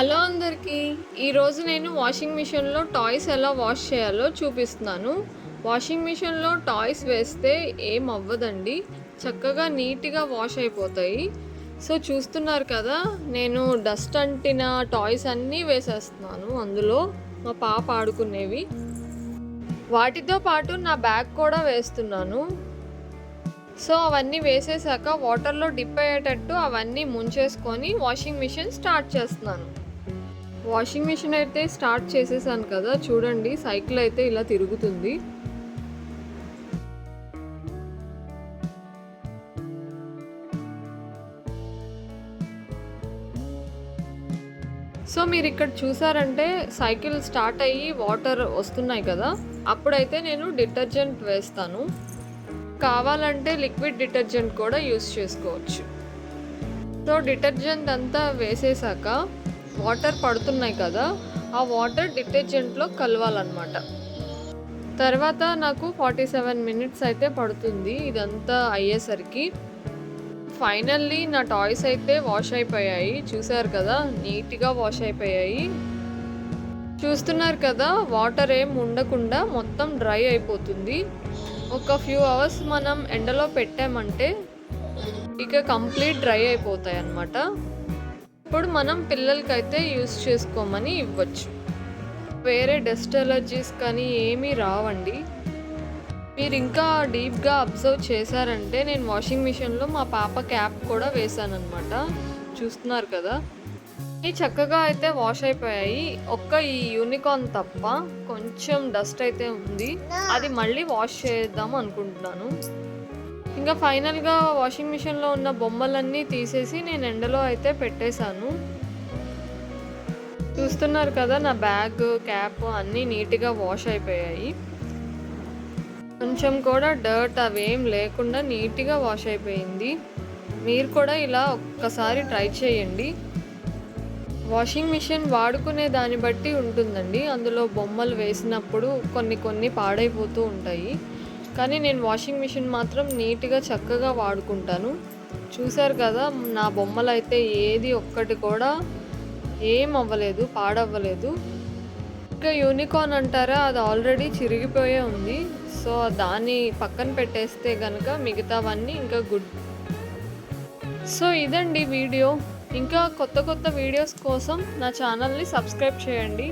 Hello అందరికీ. ఈరోజు నేను వాషింగ్ మిషన్లో టాయ్స్ ఎలా వాష్ చేయాలో చూపిస్తున్నాను. వాషింగ్ మిషన్లో టాయ్స్ వేస్తే ఏం అవ్వదండి. చక్కగా నీట్గా వాష్ అయిపోతాయి. సో చూస్తున్నారు కదా నేను డస్ట్ అంటిన టాయ్స్ అన్నీ వేసేస్తున్నాను అందులో. మా పాప ఆడుకునేవి. వాటితో పాటు నా బ్యాగ్ కూడా వేస్తున్నాను. సో అవన్నీ వేసేసాక వాటర్లో డిప్ అయ్యేటట్టు అవన్నీ ముంచేసుకొని వాషింగ్ మిషన్ స్టార్ట్ చేస్తున్నాను. వాషింగ్ మిషన్ అయితే స్టార్ట్ చేసేసాను కదా చూడండి సైకిల్ అయితే ఇలా తిరుగుతుంది. సో మీరు ఇక్కడ చూసారంటే సైకిల్ స్టార్ట్ అయ్యి వాటర్ వస్తున్నాయి కదా అప్పుడైతే నేను డిటర్జెంట్ వేస్తాను. కావాలంటే లిక్విడ్ డిటర్జెంట్ కూడా యూస్ చేసుకోవచ్చు. సో డిటర్జెంట్ అంతా వేసేసాక వాటర్ పడుతున్నాయి కదా ఆ వాటర్ డిటర్జెంట్లో కలవాలన్నమాట. తర్వాత నాకు ఫార్టీ సెవెన్ మినిట్స్ అయితే పడుతుంది ఇదంతా అయ్యేసరికి. ఫైనల్లీ నా టాయ్స్ అయితే వాష్ అయిపోయాయి. చూసారు కదా నీట్గా వాష్ అయిపోయాయి. చూస్తున్నారు కదా వాటర్ ఏం ఉండకుండా మొత్తం డ్రై అయిపోతుంది. ఒక ఫ్యూ అవర్స్ మనం ఎండలో పెట్టామంటే ఇక కంప్లీట్ డ్రై అయిపోతాయి అన్నమాట ఇప్పుడు మనం పిల్లలకైతే యూస్ చేసుకోమని ఇవ్వచ్చు. వేరే డస్ట్ ఎలర్జీస్ కానీ ఏమీ రావండి. మీరు ఇంకా డీప్గా అబ్జర్వ్ చేశారంటే నేను వాషింగ్ మిషన్లో మా పాప క్యాప్ కూడా వేశాను అనమాట చూస్తున్నారు కదా. ఈ చక్కగా అయితే వాష్ అయిపోయాయి. ఒక్క ఈ యూనికార్న్ తప్ప కొంచెం డస్ట్ అయితే ఉంది. అది మళ్ళీ వాష్ చేద్దాం అనుకుంటున్నాను. ఇంకా ఫైనల్గా వాషింగ్ మిషన్లో ఉన్న బొమ్మలన్నీ తీసేసి నేను ఎండలో అయితే పెట్టేశాను. చూస్తున్నారు కదా నా బ్యాగ్ క్యాప్ అన్నీ నీట్గా వాష్ అయిపోయాయి. కొంచెం కూడా డర్ట్ అవేం లేకుండా నీట్గా వాష్ అయిపోయింది. మీరు కూడా ఇలా ఒక్కసారి ట్రై చేయండి. వాషింగ్ మిషన్ వాడుకునే దాన్ని బట్టి ఉంటుందండి. అందులో బొమ్మలు వేసినప్పుడు కొన్ని కొన్ని పాడైపోతూ ఉంటాయి. కానీ నేను వాషింగ్ మిషన్ మాత్రం నీట్గా చక్కగా వాడుకుంటాను. చూశారు కదా నా బొమ్మలు అయితే ఏది ఒక్కటి కూడా ఏం అవ్వలేదు పాడవ్వలేదు. ఇంకా యూనికార్న్ అంటారా అది ఆల్రెడీ చిరిగిపోయే ఉంది. సో దాన్ని పక్కన పెట్టేస్తే కనుక మిగతావన్నీ ఇంకా గుడ్ సో ఇదండి వీడియో. ఇంకా కొత్త కొత్త వీడియోస్ కోసం నా ఛానల్ని సబ్స్క్రైబ్ చేయండి.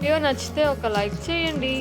వీడియో నచ్చితే ఒక లైక్ చేయండి.